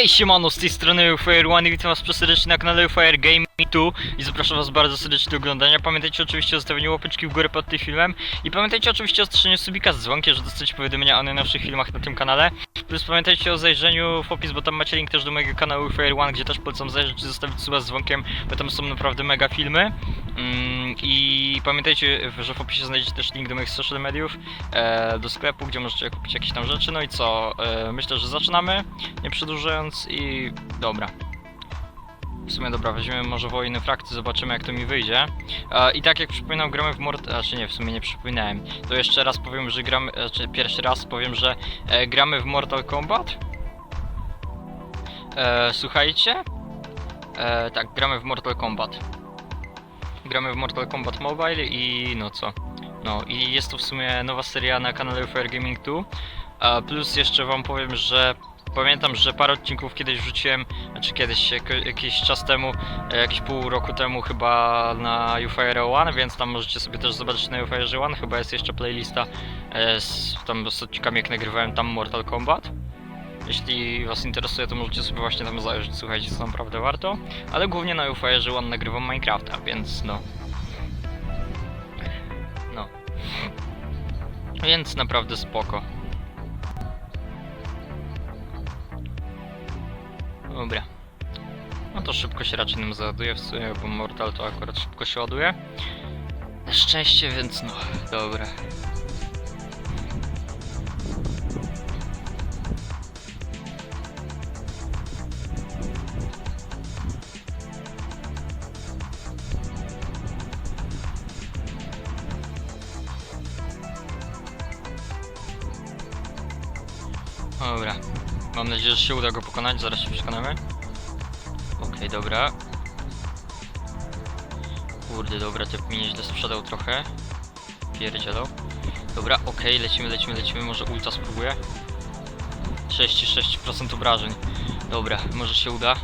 Hej siemano, z tej strony Fire One i witam was serdecznie na kanale Fire Gaming 2 i zapraszam was bardzo serdecznie do oglądania. Pamiętajcie oczywiście o zostawieniu łapeczki w górę pod tym filmem i pamiętajcie oczywiście o strzeniu subika z dzwonkiem, żeby dostać powiadomienia o najnowszych filmach na tym kanale. Plus pamiętajcie o zajrzeniu w opis, bo tam macie link też do mojego kanału Fire One, gdzie też polecam zajrzeć i zostawić suba z dzwonkiem, bo tam są naprawdę mega filmy. Mm, I pamiętajcie, że w opisie znajdziecie też link do moich social mediów, e, do sklepu, gdzie możecie kupić jakieś tam rzeczy. No i co? E, myślę, że zaczynamy, nie przedłużając i dobra. W sumie dobra, weźmiemy może wojny frakcji, zobaczymy jak to mi wyjdzie. E, I tak jak przypominam, gramy w Mort... Znaczy nie, w sumie nie przypominałem. To jeszcze raz powiem, że gramy... Znaczy pierwszy raz powiem, że e, gramy w Mortal Kombat. E, słuchajcie? E, tak, gramy w Mortal Kombat. Gramy w Mortal Kombat Mobile i no co? No i jest to w sumie nowa seria na kanale Fire Gaming 2. A plus jeszcze wam powiem, że pamiętam, że parę odcinków kiedyś wrzuciłem, znaczy kiedyś, jak, jakiś czas temu, e, jakieś pół roku temu chyba na UFire One, więc tam możecie sobie też zobaczyć na UFire One, chyba jest jeszcze playlista e, z, tam z odcinkami jak nagrywałem tam Mortal Kombat. Jeśli was interesuje, to możecie sobie właśnie tam zajrzeć, słuchajcie, co naprawdę warto. Ale głównie na UFire One nagrywam Minecrafta, więc no. No. Więc naprawdę spoko. Dobra. No to szybko się raczej nam załaduje w sumie, bo Mortal to akurat szybko się ładuje. Na szczęście, więc no. Dobra. Mam nadzieję, że się uda go pokonać, zaraz się przekonamy. Okej, dobra. Kurde, dobra, typ mi nieźle sprzedał trochę. Pierdzielał. Dobra, okej, lecimy, lecimy, lecimy, może ulta spróbuję. 66% obrażeń. Dobra, może się uda.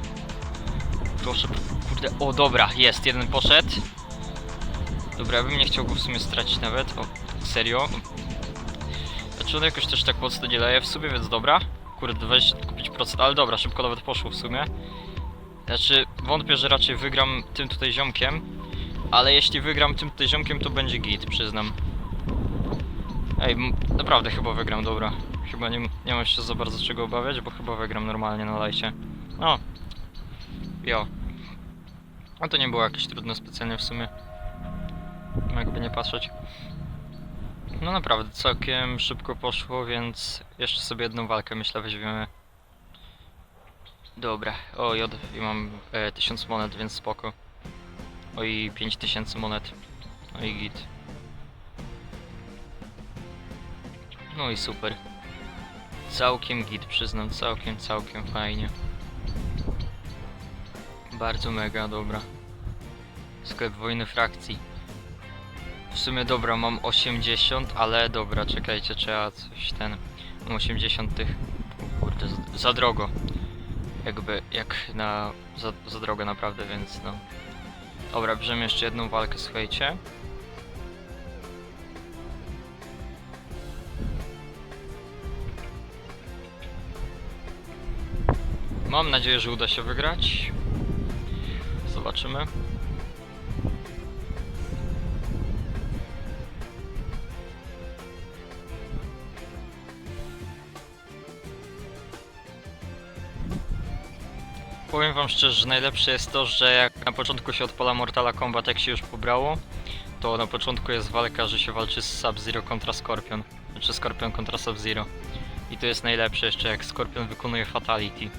Proszę, kurde, o dobra, jest, jeden poszedł. Dobra, ja bym nie chciał go w sumie stracić nawet, o, serio. Znaczy on jakoś też tak mocno nie daje w sumie, więc dobra. Kurde, 25%, ale dobra, szybko nawet poszło w sumie. Znaczy, wątpię, że raczej wygram tym tutaj ziomkiem. Ale jeśli wygram tym tutaj ziomkiem, to będzie git, przyznam. Ej, naprawdę chyba wygram, dobra. Chyba nie, nie mam się za bardzo czego obawiać, bo chyba wygram normalnie na lajcie. O! Jo. A to nie było jakieś trudne specjalnie w sumie. Jakby nie patrzeć. No naprawdę, całkiem szybko poszło, więc jeszcze sobie jedną walkę myślę weźmiemy. Dobra, o i, od, i mam e, 1000 monet, więc spoko. O i 5000 monet. No i git. No i super. Całkiem git, przyznam, całkiem, całkiem fajnie. Bardzo mega, dobra. Sklep wojny frakcji. W sumie dobra, mam 80, ale dobra, czekajcie, trzeba coś ten. Mam 80 tych. Kurde, za, za drogo. Jakby, jak na. Za, za drogo naprawdę, więc no. Dobra, bierzemy jeszcze jedną walkę, słuchajcie. Mam nadzieję, że uda się wygrać. Zobaczymy. Powiem wam szczerze, że najlepsze jest to, że jak na początku się odpala Mortala Kombat, jak się już pobrało, to na początku jest walka, że się walczy z Sub-Zero kontra Scorpion. Znaczy Scorpion kontra Sub-Zero. I to jest najlepsze jeszcze, jak Scorpion wykonuje Fatality.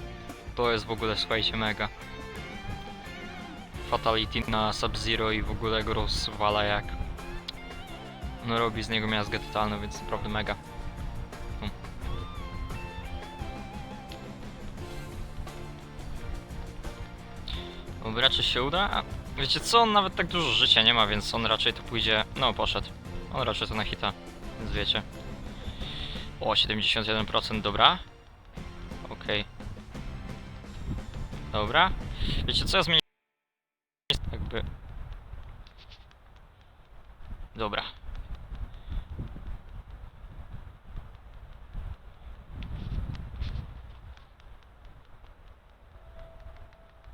To jest w ogóle, słuchajcie, mega. Fatality na Sub-Zero i w ogóle go rozwala jak... No robi z niego miazgę totalną, więc naprawdę mega. Czy się uda? A, wiecie co, on nawet tak dużo życia nie ma, więc on raczej to pójdzie... No, poszedł. On raczej to na hita, więc wiecie. O, 71%, dobra. Okej. Dobra. Wiecie co, ja zmienię... Jakby... Dobra.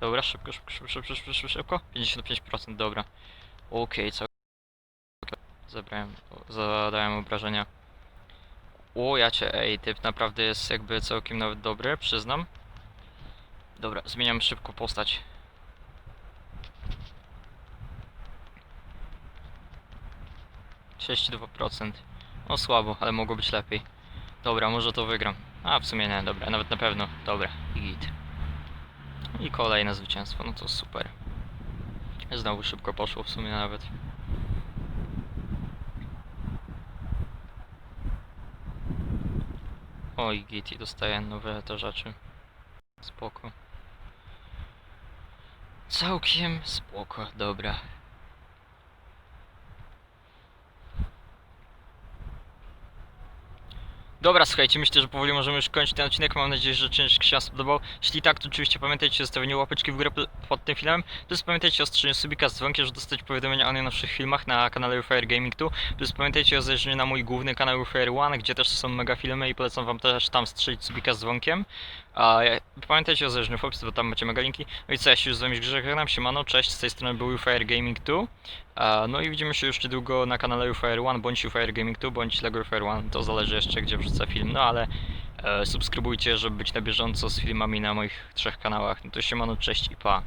Dobra, szybko, szybko, szybko, szybko, szybko, szybko, szybko. 55%, dobra. Okej, co? Zabrałem, zadałem obrażenia. O, ja cię, ej, typ naprawdę jest jakby całkiem nawet dobry, przyznam. Dobra, zmieniam szybko postać. Procent. No słabo, ale mogło być lepiej. Dobra, może to wygram. A, w sumie nie, dobra, nawet na pewno. Dobra, git. I kolejne zwycięstwo, no to super. Znowu szybko poszło w sumie nawet. Oj, git i dostaję nowe te rzeczy. Spoko. Całkiem spoko, dobra. Dobra, słuchajcie, myślę, że powoli możemy już kończyć ten odcinek. Mam nadzieję, że odcinek się Wam. Jeśli tak, to oczywiście pamiętajcie o zostawieniu łapeczki w górę pod tym filmem. Plus pamiętajcie o strzeniu subika z dzwonkiem, żeby dostać powiadomienia o najnowszych filmach na kanale Fire Gaming 2. Plus pamiętajcie o zajrzeniu na mój główny kanał Fire One, gdzie też są mega filmy i polecam Wam też tam strzelić subika z dzwonkiem. A pamiętajcie o zajrzeniu w opis, bo tam macie mega linki. No i co, ja się już z Wami żegnam, siemano, cześć, z tej strony był Fire Gaming 2. A, no i widzimy się już niedługo na kanale UFR One, bądź UFR Gaming 2, bądź Lego UFR One, to zależy jeszcze gdzie film, no ale e, subskrybujcie, żeby być na bieżąco z filmami na moich trzech kanałach. No to siemano, cześć i pa.